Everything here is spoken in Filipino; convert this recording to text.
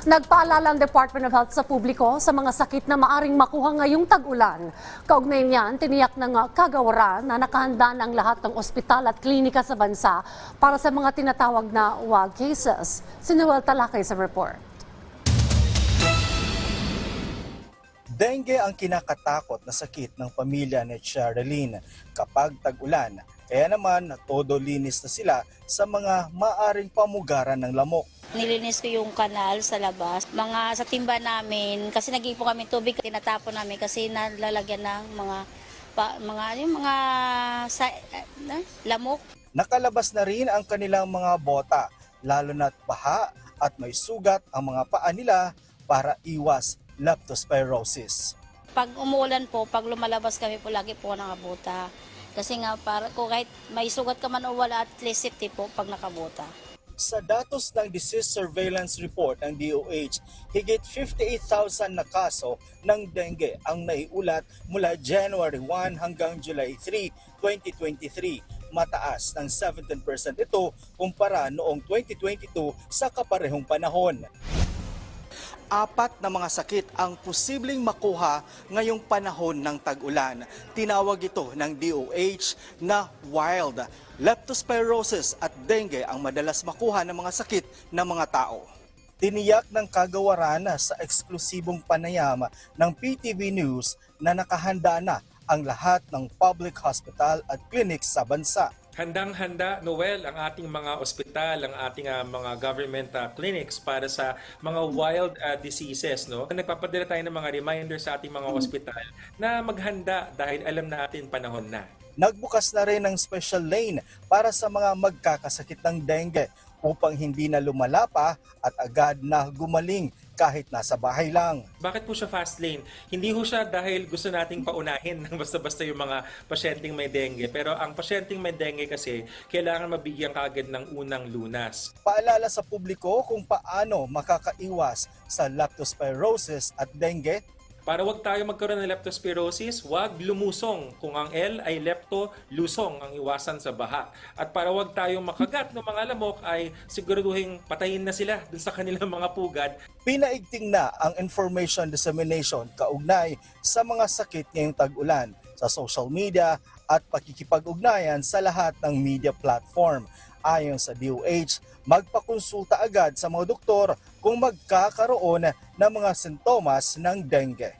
Nagpaalala ang Department of Health sa publiko sa mga sakit na maaring makuha ngayong tag-ulan. Kaugnay niyan, tiniyak ng kagawaran na nakahanda ng lahat ng ospital at klinika sa bansa para sa mga tinatawag na WAG cases. Sinuwal Talakay sa report. Dengue ang kinakatakot na sakit ng pamilya ni Sherilyn kapag tag-ulan. Kaya naman, todo linis na sila sa mga maaring pamugaran ng lamok. Nilinis ko yung kanal sa labas. Mga sa timba namin, kasi nag-iipon kami tubig, tinatapon namin kasi nalalagyan ng mga pa, mga yung mga sa, eh, lamok. Nakalabas na rin ang kanilang mga bota, lalo na't baha at may sugat ang mga paa nila para iwas leptospirosis. Pag umuulan po, pag lumalabas kami po, lagi po nakabuta. Kasi nga, para, kung kahit may sugat ka man o wala, at least safety po pag nakabuta. Sa datos ng Disease Surveillance Report ng DOH, higit 58,000 na kaso ng dengue ang naiulat mula January 1 hanggang July 3, 2023. Mataas ng 17% ito kumpara noong 2022 sa kaparehong panahon. Apat na mga sakit ang posibleng makuha ngayong panahon ng tag-ulan. Tinawag ito ng DOH na wild. Leptospirosis at dengue ang madalas makuha ng mga sakit ng mga tao. Tiniyak ng kagawaran sa eksklusibong panayam ng PTV News na nakahanda na ang lahat ng public hospital at clinics sa bansa. Handang-handa, Noel, ang ating mga ospital, ang ating ah, mga government ah, clinics para sa mga wild ah, diseases. No? Nagpapadala tayo ng mga reminders sa ating mga ospital na maghanda dahil alam natin panahon na. Nagbukas na rin ng special lane para sa mga magkakasakit ng dengue upang hindi na lumala pa at agad na gumaling kahit nasa bahay lang. Bakit po siya fast lane? Hindi ho siya dahil gusto nating paunahin ng basta-basta yung mga pasyenteng may dengue. Pero ang pasyenteng may dengue kasi, kailangan mabigyan kaagad ng unang lunas. Paalala sa publiko kung paano makakaiwas sa leptospirosis at dengue Para wag tayo magkaroon ng leptospirosis, wag lumusong. Kung ang L ay lepto, lusong ang iwasan sa baha. At para wag tayong makagat ng mga lamok ay siguraduhin patayin na sila dun sa kanilang mga pugad. Pinaigting na ang information dissemination kaugnay sa mga sakit ngayong tag-ulan sa social media at pakikipag-ugnayan sa lahat ng media platform. Ayon sa DOH, magpakonsulta agad sa mga doktor kung magkakaroon ng mga sintomas ng dengue.